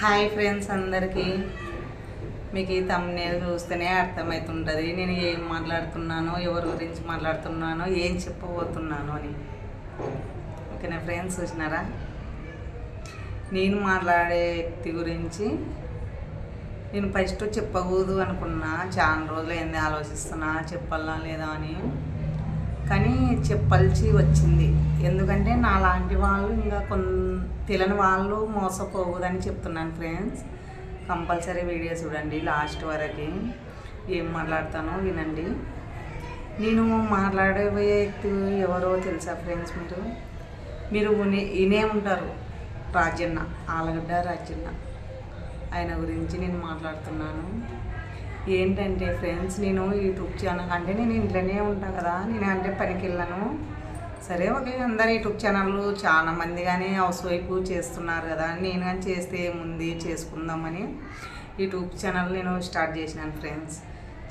Hi friends అందరికీ. మీకు ఈ తమ్నేల్ చూస్తేనే అర్థమవుతుంటుంది నేను ఏం మాట్లాడుతున్నానో ఎవరి గురించి మాట్లాడుతున్నానో ఏం చెప్పబోతున్నానో అని. ఓకేనా ఫ్రెండ్స్ చూసినారా? నేను మాట్లాడే వ్యక్తి గురించి నేను ఫస్ట్ చెప్పకూడదు అనుకున్నా. చాలా రోజులు ఏంది ఆలోచిస్తున్నా చెప్పాలా లేదా అని. కానీ చెప్పాల్సి వచ్చింది. ఎందుకంటే నా లాంటి వాళ్ళు ఇంకా కొన్ తెలియని వాళ్ళు మోసపోవద్దని చెప్తున్నాను ఫ్రెండ్స్. కంపల్సరీ వీడియో చూడండి లాస్ట్ వరకు. ఏం మాట్లాడతానో వినండి. నేను మాట్లాడే వ్యక్తి ఎవరో తెలుసా ఫ్రెండ్స్ మీరు? మీరు వినే వినే ఉంటారు. రాజన్న ఆలగడ్డ రాజన్న. ఆయన గురించి నేను మాట్లాడుతున్నాను. ఏంటంటే ఫ్రెండ్స్ నేను యూట్యూబ్ ఛానల్ అంటే నేను ఇంట్లోనే ఉంటాను కదా నేను అంటే పనికి వెళ్ళాను సరే ఓకే అందరు యూట్యూబ్ ఛానళ్ళు చాలా మంది కానీ హౌస్ వైఫ్ చేస్తున్నారు కదా నేను కానీ చేస్తే ముందు చేసుకుందామని యూట్యూబ్ ఛానల్ నేను స్టార్ట్ చేసినాను ఫ్రెండ్స్.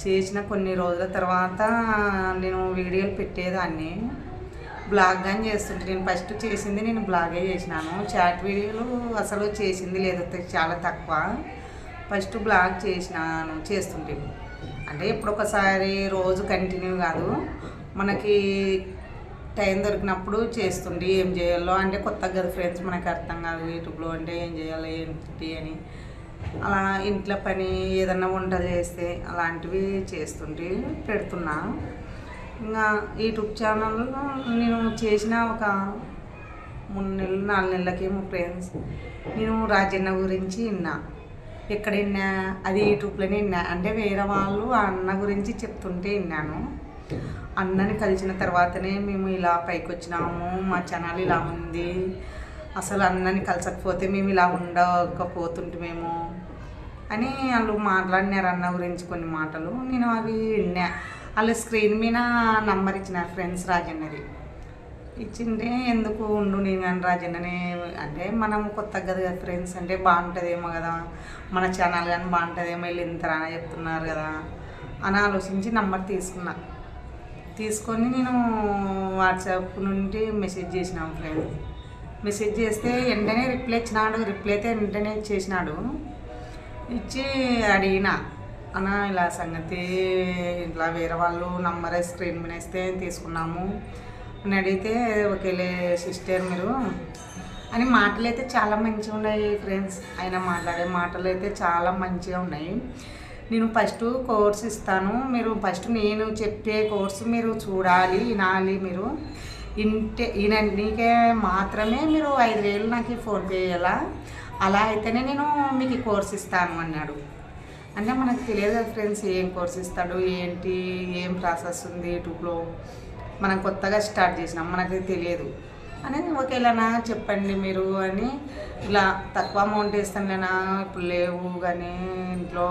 చేసిన కొన్ని రోజుల తర్వాత నేను వీడియోలు పెట్టేదాన్ని. బ్లాగ్ కానీ చేస్తుంటే నేను ఫస్ట్ చేసింది నేను బ్లాగే చేసినాను. చాట్ వీడియోలు అసలు చేసింది లేదు చాలా తక్కువ. ఫస్ట్ బ్లాగ్ చేసినాను చేస్తుంటే. అంటే ఇప్పుడొకసారి రోజు కంటిన్యూ కాదు. మనకి టైం దొరికినప్పుడు చేస్తుండే ఏం చేయాలో అంటే కొత్త కదా ఫ్రెండ్స్ మనకు అర్థం కాదు యూట్యూబ్లో అంటే ఏం చేయాలి ఏంటి అని. అలా ఇంట్లో పని ఏదన్నా వంట చేస్తే అలాంటివి చేస్తుంటే పెడుతున్నా. ఇంకా యూట్యూబ్ ఛానల్లో నేను చేసిన ఒక మూడు నెలలు నాలుగు నెలలకేమో ఫ్రెండ్స్ నేను రాజన్న గురించి విన్నా. ఎక్కడ విన్నా అది యూట్యూబ్లోనే విన్నా. అంటే వేరే వాళ్ళు ఆ అన్న గురించి చెప్తుంటే విన్నాను. అన్నని కలిసిన తర్వాతనే మేము ఇలా పైకి వచ్చినాము. మా ఛానల్ ఇలా ఉంది. అసలు అన్నని కలిసకపోతే మేము ఇలా ఉండకపోతుంటమేమో అని వాళ్ళు మాట్లాడినారు అన్న గురించి కొన్ని మాటలు. నేను అవి విన్నా. వాళ్ళు స్క్రీన్ మీద నంబర్ ఇచ్చినారు ఫ్రెండ్స్ రాజన్నది. ఇచ్చింటే ఎందుకు ఉండు నేను కానీ రాజన్ననే? అంటే మనం కొత్త కదా ఫ్రెండ్స్ అంటే బాగుంటుందేమో కదా. మన ఛానల్ కానీ బాగుంటుందేమో వీళ్ళు ఇంతరానా చెప్తున్నారు కదా అని ఆలోచించి నంబర్ తీసుకున్నా. తీసుకొని నేను వాట్సాప్ నుండి మెసేజ్ చేసినాము ఫ్రెండ్స్ మెసేజ్ చేస్తే వెంటనే రిప్లై ఇచ్చినాడు. రిప్లై అయితే వెంటనే ఇచ్చేసినాడు. ఇచ్చి అడిగిన. అన్న ఇలా సంగతి ఇట్లా వేరే వాళ్ళు నంబర్ స్క్రీన్ మీద ఇస్తే తీసుకున్నాము. అని అడిగితే ఒకేలే సిస్టర్ మీరు. అని మాటలు అయితే చాలా మంచిగా ఉన్నాయి ఫ్రెండ్స్. ఆయన మాట్లాడే మాటలు అయితే చాలా మంచిగా ఉన్నాయి. నేను ఫస్ట్ కోర్స్ ఇస్తాను. మీరు ఫస్ట్ నేను చెప్పే కోర్సు మీరు చూడాలి వినాలి మీరు. ఇంటే ఈయన మాత్రమే మీరు ఐదు వేలు నాకు ఫోన్పే చేయాలా? అలా అయితేనే నేను మీకు కోర్స్ ఇస్తాను అన్నాడు. అంటే మనకు తెలియదు కదా ఫ్రెండ్స్ ఏం కోర్స్ ఇస్తాడు ఏంటి ఏం ప్రాసెస్ ఉంది యూట్యూబ్లో? మనం కొత్తగా స్టార్ట్ చేసినాం మనకి తెలియదు. అనేది ఒకేలానా చెప్పండి మీరు అని ఇలా తక్కువ అమౌంట్ ఇస్తానులేనా ఇప్పుడు లేవు కానీ ఇంట్లో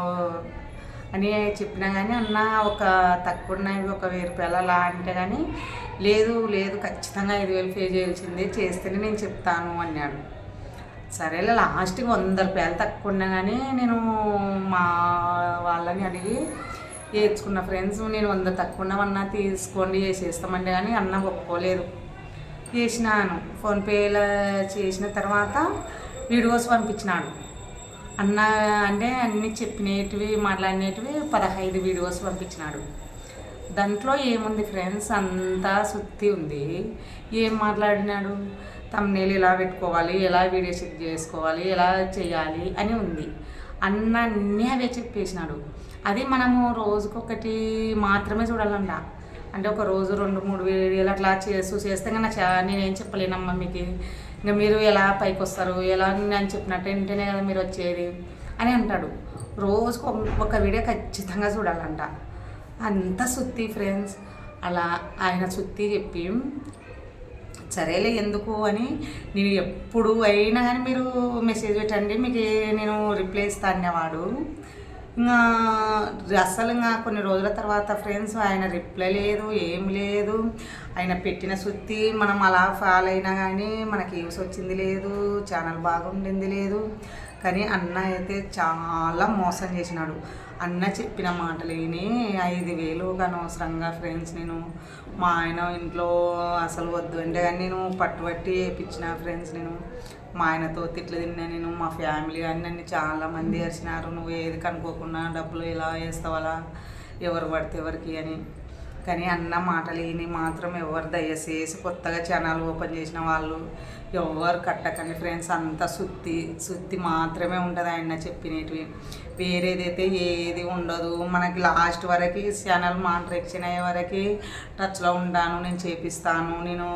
అని చెప్పినా కానీ అన్న ఒక తక్కువ ఉన్నవి ఒక వెయ్యి రూపాయలు అలా అంటే కానీ లేదు లేదు ఖచ్చితంగా ఐదు వేలు పే చేయాల్సిందే చేస్తేనే నేను చెప్తాను అన్నాడు. సరేలే లాస్ట్కి వంద రూపాయలు తక్కువ ఉన్నా కానీ నేను మా వాళ్ళని అడిగి వేయించుకున్న ఫ్రెండ్స్ నేను వంద తక్కువ ఉన్నామన్నా తీసుకోండి చేసేస్తామండి కానీ అన్న ఒప్పుకోలేదు. చేసినాను. ఫోన్పేలో చేసిన తర్వాత వీడియోస్ పంపించినాడు. అన్న అంటే అన్నీ చెప్పినవి మాట్లాడినవి పదహైదు వీడియోస్ పంపించినాడు. దాంట్లో ఏముంది ఫ్రెండ్స్ అంతా సుత్తి ఉంది. ఏం మాట్లాడినాడు? తమ్నేలు ఎలా పెట్టుకోవాలి? ఎలా వీడియో చెక్ చేసుకోవాలి? ఎలా చేయాలి? అని ఉంది. అన్నీ అవే చెప్పేసినాడు. అది మనము రోజుకొకటి మాత్రమే చూడాలంట. అంటే ఒక రోజు రెండు మూడు వీడియోలు అట్లా చేస్తూ చేస్తే కన్నా చా నేనేం చెప్పలేనమ్మా మీకు. ఇంకా మీరు ఎలా పైకి వస్తారు ఎలా నేను చెప్పినట్టు ఏంటనే కదా మీరు వచ్చేది అని అంటాడు. రోజుకు ఒక- ఒక వీడియో ఖచ్చితంగా చూడాలంట. అంత సుత్తి ఫ్రెండ్స్. అలా ఆయన సుత్తి చెప్పి సరేలే ఎందుకు అని నేను ఎప్పుడు అయినా కానీ మీరు మెసేజ్ పెట్టండి మీకు నేను రిప్లై ఇస్తా అనేవాడు ఇంకా అసలు ఇంకా కొన్ని రోజుల తర్వాత ఫ్రెండ్స్ ఆయన రిప్లై లేదు ఏం లేదు. ఆయన పెట్టిన సుత్తి మనం అలా ఫాలో అయినా కానీ మనకి యూస్ వచ్చింది లేదు ఛానల్ బాగుండింది లేదు. కానీ అన్న అయితే చాలా మోసం చేసినాడు. అన్న చెప్పిన మాటలు ఐదు వేలు అనవసరంగా ఫ్రెండ్స్ నేను మా ఆయన ఇంట్లో అసలు వద్దు అంటే కానీ నేను పట్టుబట్టి వేయించిన ఫ్రెండ్స్ నేను. మా ఆయనతో తిట్లు తిన్నా నేను మా ఫ్యామిలీ అని నన్ను చాలా మంది అరిచినారు. నువ్వు ఏది కనుక్కోకుండా డబ్బులు ఇలా వేస్తావలా ఎవరు పడితే ఎవరికి అని. కానీ అన్న మాటలు మాత్రం ఎవరు దయచేసి కొత్తగా ఛానల్ ఓపెన్ చేసిన వాళ్ళు ఎవరు కట్టకండి ఫ్రెండ్స్ అంతా సుత్తి సుత్తి మాత్రమే ఉంటుంది ఆయన చెప్పినవి. వేరేదైతే ఏది ఉండదు. మనకి లాస్ట్ వరకు ఛానల్ మాంట్రెక్షన్ అయ్యే వరకు టచ్లో ఉంటాను నేను చేపిస్తాను. నేను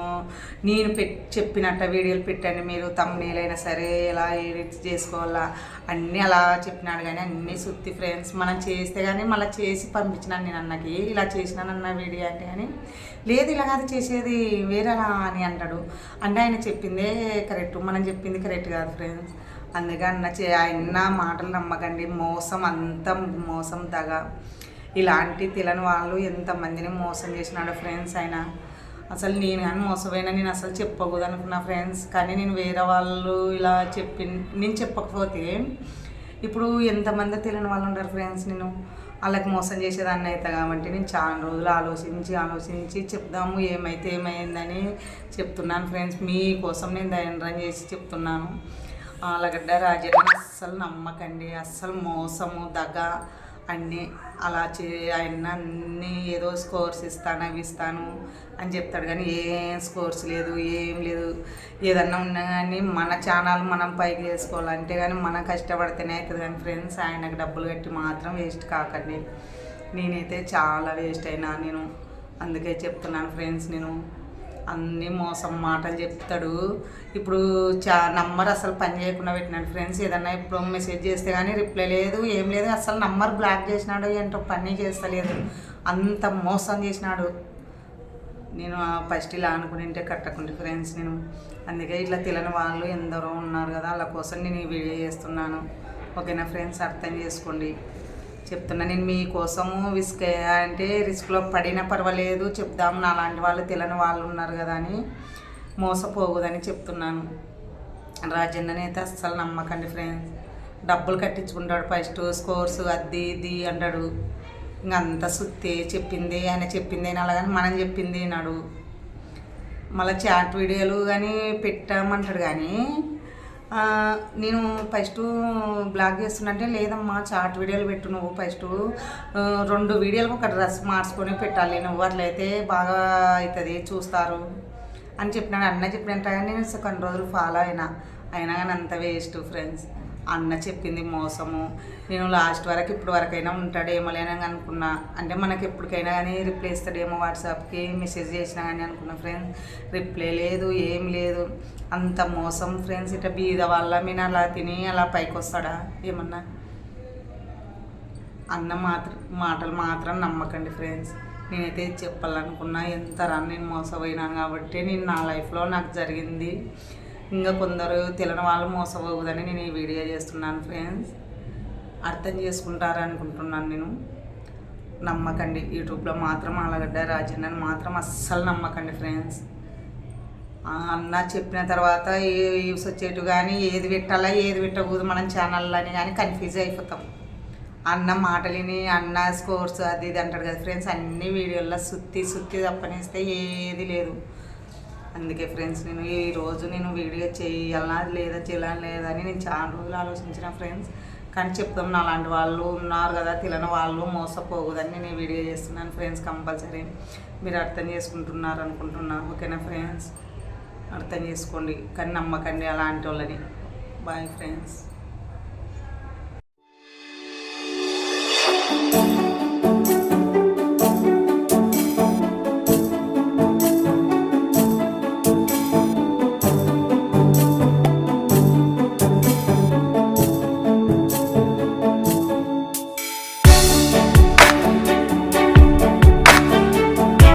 నేను పెట్ చెప్పినట్ట వీడియోలు పెట్టండి మీరు తమ్ముడేలైనా సరే ఎలా ఎడిట్ చేసుకోవాలా? అన్నీ అలా చెప్పినాడు కానీ అన్నీ సుత్తి ఫ్రెండ్స్. మనం చేస్తే కానీ మళ్ళీ చేసి పంపించినాను నేను అన్నకి. ఇలా చేసినానన్న వీడియో అంటే కానీ లేదు ఇలా కాదు చేసేది వేరేలా అని అంటాడు. అంటే ఆయన చెప్పింది కరెక్ట్. మనం చెప్పింది కరెక్ట్ కాదు ఫ్రెండ్స్. అందుకే అన్న చే ఆయన మాటలు నమ్మకండి. మోసం అంత మోసం దగ. ఇలాంటి తెలియని వాళ్ళు ఎంతమందిని మోసం చేసినాడు ఫ్రెండ్స్ ఆయన అసలు నేను కానీ మోసపోయినా నేను అసలు చెప్పకూడదు అనుకున్నా ఫ్రెండ్స్. కానీ నేను వేరే వాళ్ళు ఇలా చెప్పి నేను చెప్పకపోతే ఇప్పుడు ఎంతమంది తెలియని వాళ్ళు ఉంటారు ఫ్రెండ్స్ నేను. వాళ్ళకి మోసం చేసేదాన్ని అవుతా కాబట్టి నేను చాలా రోజులు ఆలోచించి ఆలోచించి చెప్దాము ఏమైతే ఏమైందని చెప్తున్నాను ఫ్రెండ్స్ మీకోసం నేను ధైర్యం చేసి చెప్తున్నాను. ఆలగడ్డ రాజన్న అస్సలు నమ్మకండి. అస్సలు మోసము దగ అన్నీ అలా చే ఆయన అన్నీ ఏదో స్కోర్స్ ఇస్తాను అవి ఇస్తాను అని చెప్తాడు. కానీ ఏం స్కోర్స్ లేదు ఏం లేదు. ఏదన్నా ఉన్నా కానీ మన ఛానల్ మనం పైకి చేసుకోవాలంటే కానీ మనం కష్టపడితేనే అవుతుంది కానీ ఫ్రెండ్స్ ఆయనకు డబ్బులు కట్టి మాత్రం వేస్ట్ కాకండి. నేనైతే చాలా వేస్ట్ అయినా నేను. అందుకే చెప్తున్నాను ఫ్రెండ్స్ నేను. అన్ని మోసం మాటలు చెప్తాడు. ఇప్పుడు చా నంబర్ అసలు పని చేయకుండా పెట్టినాడు ఫ్రెండ్స్. ఏదన్నా ఇప్పుడు మెసేజ్ చేస్తే కానీ రిప్లై లేదు ఏం లేదు. అసలు నంబర్ బ్లాక్ చేసినాడు ఏంటో పని చేస్తలేదు. అంత మోసం చేసినాడు. నేను ఫస్ట్ ఇలా అనుకునింటే కట్టకుంటే ఫ్రెండ్స్ నేను. అందుకే ఇట్లా తెలియని వాళ్ళు ఎందరో ఉన్నారు కదా వాళ్ళ కోసం నేను ఈ వీడియో చేస్తున్నాను. ఓకేనా ఫ్రెండ్స్? అర్థం చేసుకోండి. చెప్తున్నా నేను మీకోసము విస్క్ అంటే రిస్క్లో పడినా పర్వాలేదు చెప్దాం నా లాంటి వాళ్ళు తెలియని వాళ్ళు ఉన్నారు కదా అని మోసపోకూడదని చెప్తున్నాను. రాజన్నని అయితే అస్సలు నమ్మకండి ఫ్రెండ్స్ డబ్బులు కట్టించుకుంటాడు ఫస్ట్ స్కోర్స్ అది ఇది అంటాడు. ఇంక అంత సుత్తే చెప్పింది ఆయన చెప్పింది అని అలాగని మనం చెప్పింది నాడు. మళ్ళీ చాట్ వీడియోలు కానీ పెట్టామంటాడు కానీ నేను ఫస్ట్ బ్లాగ్ చేస్తున్నట్టే లేదమ్మా చాట్ వీడియోలు పెట్టు నువ్వు ఫస్ట్. రెండు వీడియోలకు ఒక డ్రెస్ మార్చుకొని పెట్టాలి నువ్వు అట్లయితే బాగా అవుతుంది చూస్తారు. అని చెప్పినాడు. అన్న చెప్పినట్టు కానీ నేను కొన్ని రోజులు ఫాలో అయినా. అయినా కానీ అంత వేస్ట్ ఫ్రెండ్స్. అన్న చెప్పింది మోసము. నేను లాస్ట్ వరకు ఇప్పుడు వరకైనా ఉంటాడేమో లేనని అనుకున్నా. అంటే మనకి ఎప్పటికైనా కానీ రిప్లై ఇస్తాడేమో వాట్సాప్కి మెసేజ్ చేసినా కానీ అనుకున్నా ఫ్రెండ్స్. రిప్లై లేదు ఏం లేదు. అంత మోసం ఫ్రెండ్స్. ఇట్లా బీద వల్ల మీద అలా తిని అలా పైకి వస్తాడా ఏమన్నా? అన్న మాత్రం మాటలు మాత్రం నమ్మకండి ఫ్రెండ్స్. నేనైతే చెప్పాలనుకున్నా ఎంత రన్ నేను మోసపోయినాను కాబట్టి నేను నా లైఫ్లో నాకు జరిగింది. ఇంకా కొందరు తెలియని వాళ్ళు మోసపోవద్దని నేను ఈ వీడియో చేస్తున్నాను ఫ్రెండ్స్ అర్థం చేసుకుంటారు అనుకుంటున్నాను నేను. నమ్మకండి యూట్యూబ్లో మాత్రం ఆలగడ్డ రాజన్నని మాత్రం అస్సలు నమ్మకండి ఫ్రెండ్స్ ఆ అన్న చెప్పిన తర్వాత ఏ వ్యూస్ వచ్చేటు కానీ ఏది పెట్టాలా ఏది పెట్టకూడదు మనం ఛానల్లో అని కానీ కన్ఫ్యూజ్ అయిపోతాం. అన్న మాటలిని అన్న స్కోర్స్ అది ఇది అంటాడు కదా ఫ్రెండ్స్ అన్ని వీడియోల్లో సుత్తి సుత్తి తప్పనిస్తే ఏది లేదు. అందుకే ఫ్రెండ్స్ నేను ఈ రోజు నేను వీడియో చేయాలా లేదా చేయాలా లేదా అని నేను చాలా రోజులు ఆలోచించిన ఫ్రెండ్స్. కానీ చెప్తాం నా అలాంటి వాళ్ళు ఉన్నారు కదా తెలియని వాళ్ళు మోసపోకూడదని నేను ఈ వీడియో చేస్తున్నాను ఫ్రెండ్స్ కంపల్సరీ. మీరు అర్థం చేసుకుంటున్నారు అనుకుంటున్నా ఓకేనా ఫ్రెండ్స్? అర్థం చేసుకోండి కానీ నమ్మకండి అలాంటి వాళ్ళని. Bye friends